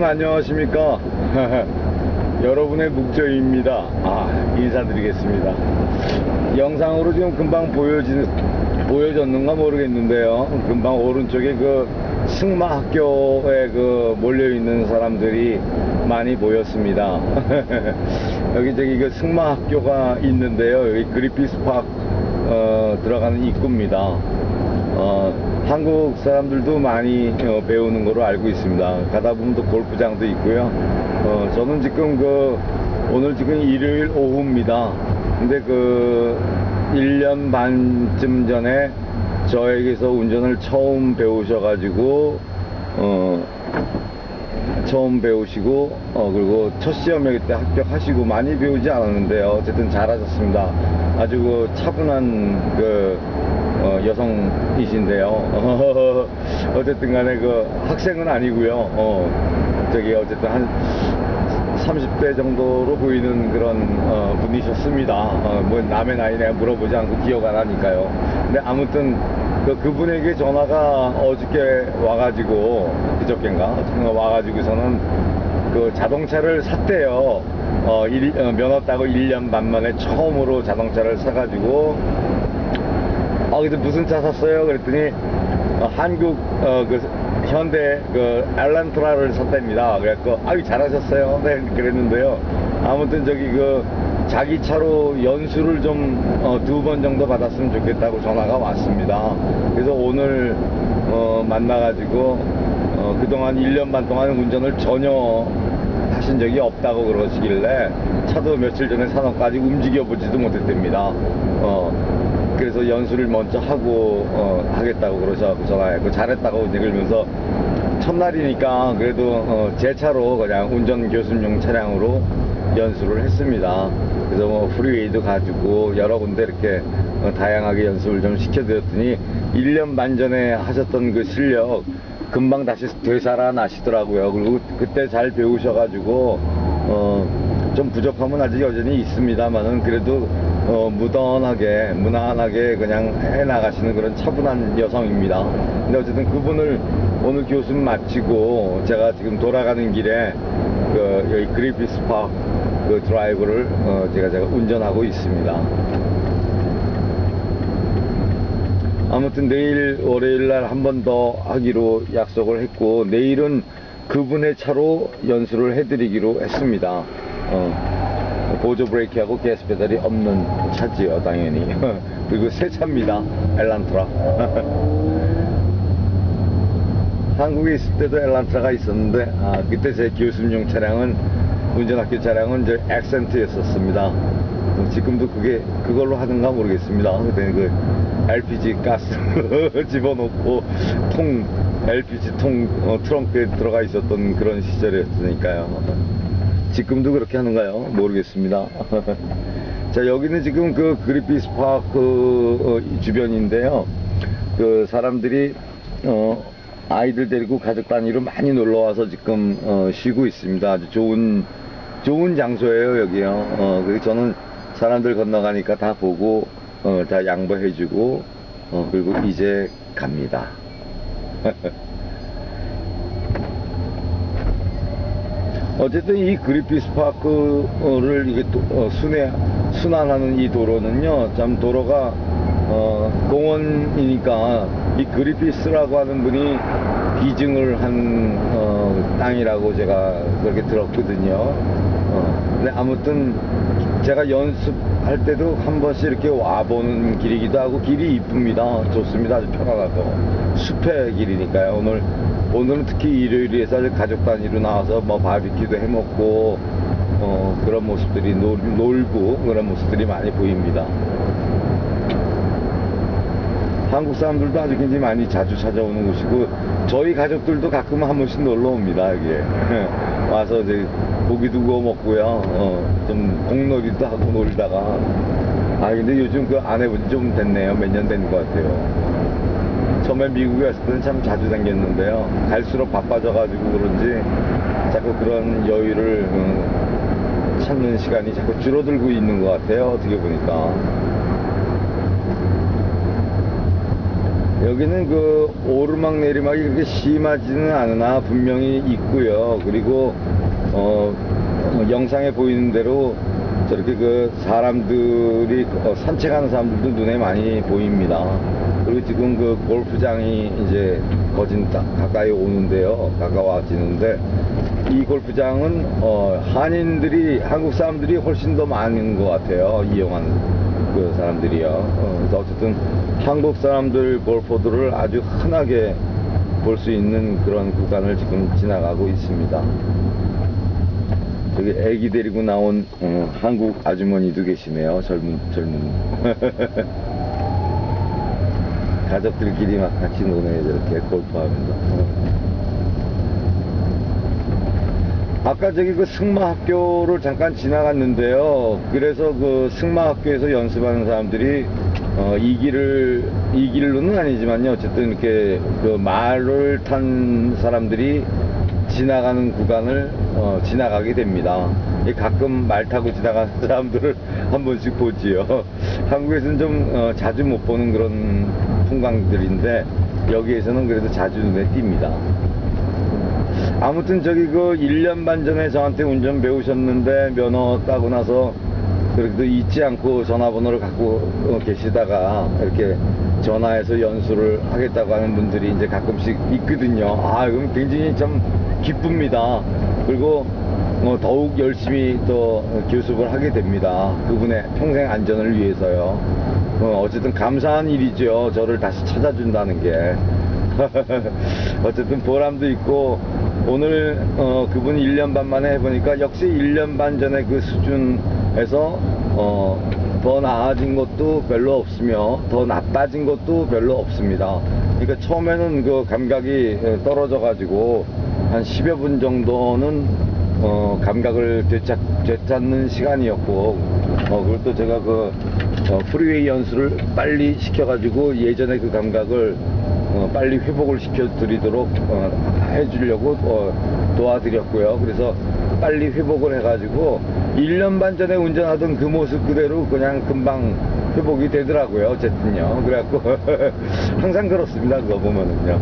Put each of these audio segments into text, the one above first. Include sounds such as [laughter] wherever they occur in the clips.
여러분 안녕하십니까? [laughs] 여러분의 묵저입니다. 아 인사드리겠습니다. 영상으로 지금 금방 보여지, 보여졌는가 모르겠는데요. 금방 오른쪽에 그 승마 학교에 그 몰려있는 사람들이 많이 보였습니다. [laughs] 여기 저기 그 승마 학교가 있는데요. 여기 그리피스 파크 어, 들어가는 입구입니다. 어, 한국 사람들도 많이 어, 배우는 거로 알고 있습니다. 가다 보면 또 골프장도 있고요. 어, 저는 지금 그 오늘 지금 일요일 오후입니다. 근데 그 1년 반쯤 전에 저에게서 운전을 처음 배우셔가지고 어, 처음 배우시고 어, 그리고 첫 시험에 그때 합격하시고 많이 배우지 않았는데요. 어쨌든 잘하셨습니다. 아주 그 차분한 그 어, 여성이신데요. [laughs] 어쨌든 간에 그 학생은 아니고요. 어, 저기 어쨌든 한 30대 정도로 보이는 그런 어, 분이셨습니다. 어, 뭐 남의 나이 내가 물어보지 않고 기억 안 하니까요. 근데 아무튼 그 그분에게 전화가 어저께 와가지고 그저께인가 전화 와가지고서는 그 자동차를 샀대요. 어, 일- 어, 면허 따고 1년 반 만에 처음으로 자동차를 사가지고 어, 근데 무슨 차 샀어요? 그랬더니 어, 한국 어, 그 현대 그 엘란트라를 샀답니다. 그래갖고 아유 잘하셨어요. 네, 그랬는데요. 아무튼 저기 그 자기 차로 연수를 좀 두번 정도 받았으면 좋겠다고 전화가 왔습니다. 그래서 오늘 어, 만나가지고 어, 그동안 1년 반 동안 운전을 전혀 하신 적이 없다고 그러시길래 차도 며칠 전에 사놓고 아직 움직여 보지도 못했답니다. 어, 그래서 연수를 먼저 하고 어, 하겠다고 그러셔서 전화했고 잘했다고 이제 그러면서 첫날이니까 그래도 어, 제 차로 그냥 운전 교습용 차량으로 연수를 했습니다. 그래서 뭐 프리웨이도 가지고 여러 군데 이렇게 어, 다양하게 연습을 좀 시켜드렸더니 1년 반 전에 하셨던 그 실력 금방 다시 되살아나시더라고요. 그리고 그때 잘 배우셔가지고 어, 좀 부족함은 아직 여전히 있습니다만은 그래도 어, 무던하게 무난하게 그냥 해 나가시는 그런 차분한 여성입니다. 근데 어쨌든 그분을 오늘 교습 마치고 제가 지금 돌아가는 길에 그 여기 그리피스 파크 그 드라이브를 어, 제가 제가 운전하고 있습니다. 아무튼 내일 월요일 날 한 번 더 하기로 약속을 했고 내일은 그분의 차로 연수를 해드리기로 했습니다. 어, 보조 브레이크하고 가스 페달이 없는 차지요, 당연히. [laughs] 그리고 새 차입니다, 엘란트라. [laughs] 한국에 있을 때도 엘란트라가 있었는데 아, 그때 제 교습용 차량은 운전학교 차량은 이제 액센트였었습니다. 어, 지금도 그게 그걸로 하는가 모르겠습니다. 그때 그 LPG 가스 [laughs] 집어넣고 통 LPG 통 어, 트렁크에 들어가 있었던 그런 시절이었으니까요. 지금도 그렇게 하는가요? 모르겠습니다. [laughs] 자 여기는 지금 그 그리피스 파크 어, 주변인데요. 그 사람들이 어, 아이들 데리고 가족 단위로 많이 놀러 와서 지금 어, 쉬고 있습니다. 아주 좋은 좋은 장소예요 여기요. 어, 그리고 저는 사람들 건너가니까 다 보고 어, 다 양보해주고 어, 그리고 이제 갑니다. [laughs] 어쨌든 이 그리피스 파크를 어, 순회 순환하는 이 도로는요, 참 도로가 어, 공원이니까 이 그리피스라고 하는 분이 비증을 한 어, 땅이라고 제가 그렇게 들었거든요. 어, 근데 아무튼 제가 연습할 때도 한 번씩 이렇게 와보는 길이기도 하고 길이 이쁩니다. 좋습니다. 아주 편안하고 숲의 길이니까요. 오늘 오늘은 특히 일요일이라서 아주 가족 단위로 나와서 뭐 바비큐도 해먹고 어, 그런 모습들이 놀, 놀고 그런 모습들이 많이 보입니다. 한국 사람들도 아주 굉장히 많이 자주 찾아오는 곳이고 저희 가족들도 가끔 한 번씩 놀러 옵니다 여기에 [laughs] 와서 이제 고기도 구워 먹고요. 어, 좀 공놀이도 하고 놀다가. 아 근데 요즘 그 안 해본 지 좀 됐네요. 몇 년 된 것 같아요. 처음에 미국에 왔을 때는 참 자주 다녔는데요. 갈수록 바빠져 가지고 그런지 자꾸 그런 여유를 어, 찾는 시간이 자꾸 줄어들고 있는 것 같아요. 어떻게 보니까 여기는 그 오르막 내리막이 그렇게 심하지는 않으나 분명히 있고요. 그리고 어, 어, 영상에 보이는 대로 저렇게 그 사람들이 어, 산책하는 사람들도 눈에 많이 보입니다. 그리고 지금 그 골프장이 이제 거진 딱 가까이 오는데요. 가까워지는데 이 골프장은 어, 한인들이 한국 사람들이 훨씬 더 많은 것 같아요. 이용하는 그 사람들이요. 어, 그래서 어쨌든 한국 사람들 골퍼들을 아주 흔하게 볼 수 있는 그런 구간을 지금 지나가고 있습니다. 저기 애기 데리고 나온 어, 한국 아주머니도 계시네요. 젊은 젊은 [laughs] 가족들끼리 막 같이 노네 저렇게 골프하면서. 어. 아까 저기 그 승마학교를 잠깐 지나갔는데요. 그래서 그 승마학교에서 연습하는 사람들이 어, 이 길을 이 길로는 아니지만요. 어쨌든 이렇게 그 말을 탄 사람들이 지나가는 구간을 어, 지나가게 됩니다. 이 가끔 말 타고 지나가는 [laughs] 사람들을 한 번씩 보지요. [laughs] 한국에서는 좀 어, 자주 못 보는 그런 풍광들인데 여기에서는 그래도 자주 눈에 띕니다. 아무튼 저기 그 1년 반 전에 저한테 운전 배우셨는데 면허 따고 나서 그래도 잊지 않고 전화번호를 갖고 어, 계시다가 이렇게 전화해서 연수를 하겠다고 하는 분들이 이제 가끔씩 있거든요. 아, 그럼 굉장히 참 기쁩니다. 그리고 어, 더욱 열심히 또 교습을 하게 됩니다. 그분의 평생 안전을 위해서요. 어, 어쨌든 감사한 일이죠. 저를 다시 찾아준다는 게. [laughs] 어쨌든 보람도 있고 오늘 어, 그분 1년 반 만에 해보니까 역시 1년 반 전에 그 수준에서 어, 더 나아진 것도 별로 없으며 더 나빠진 것도 별로 없습니다. 그러니까 처음에는 그 감각이 떨어져 가지고 한 10여 분 정도는 어, 감각을 되찾, 되찾는 시간이었고 어, 그것도 제가 그 어, 프리웨이 연수를 빨리 시켜가지고 예전에 그 감각을 어, 빨리 회복을 시켜드리도록 어, 해주려고 어, 도와드렸고요. 그래서 빨리 회복을 해가지고 1년 반 전에 운전하던 그 모습 그대로 그냥 금방 회복이 되더라고요. 어쨌든요. 그래갖고 [laughs] 항상 그렇습니다. 그거 보면은요.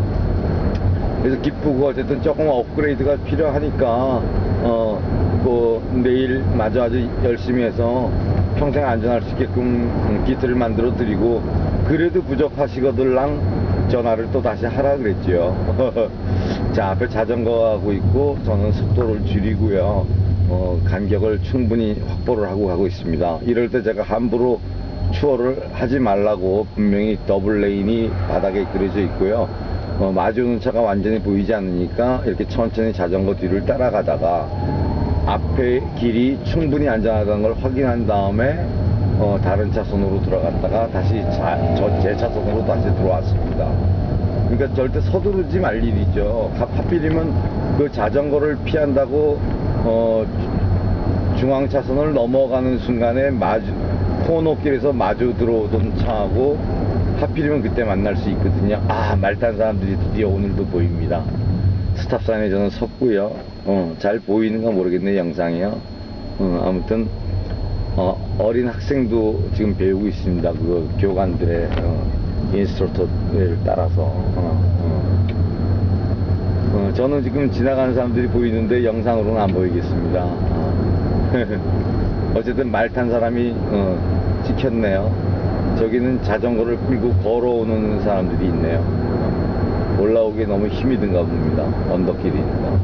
그래서 기쁘고 어쨌든 조금 업그레이드가 필요하니까 어뭐 내일 마저 아주 열심히 해서 평생 안전할 수 있게끔 음, 기틀을 만들어 드리고 그래도 부족하시거들랑 전화를 또 다시 하라 그랬지요. [laughs] 자 앞에 자전거 하고 있고 저는 속도를 줄이고요. 어, 간격을 충분히 확보를 하고 가고 있습니다. 이럴 때 제가 함부로 추월을 하지 말라고 분명히 더블 레인이 바닥에 그려져 있고요. 어, 마주오는 차가 완전히 보이지 않으니까 이렇게 천천히 자전거 뒤를 따라가다가 앞에 길이 충분히 안전하다는 걸 확인한 다음에 어, 다른 차선으로 들어갔다가 다시 자, 저, 제 차선으로 다시 들어왔습니다. 그러니까 절대 서두르지 말 일이죠. 하- 하필이면 그 자전거를 피한다고 어, 중앙 차선을 넘어가는 순간에 마주 코너길에서 마주 들어오던 차하고 하필이면 그때 만날 수 있거든요. 아, 말 탄 사람들이 드디어 오늘도 보입니다. 스탑사인에 저는 섰고요. 어, 잘 보이는가 모르겠네, 영상이요. 어, 아무튼, 어, 어린 학생도 지금 배우고 있습니다. 그 교관들의 어, 인스트럭터를 따라서. 어, 어. 어, 저는 지금 지나가는 사람들이 보이는데 영상으로는 안 보이겠습니다. 어. [laughs] 어쨌든 말 탄 사람이 어, 찍혔네요. 저기는 자전거를 끌고 걸어오는 사람들이 있네요. 올라오기에 너무 힘이 든가 봅니다. 언덕길이니까.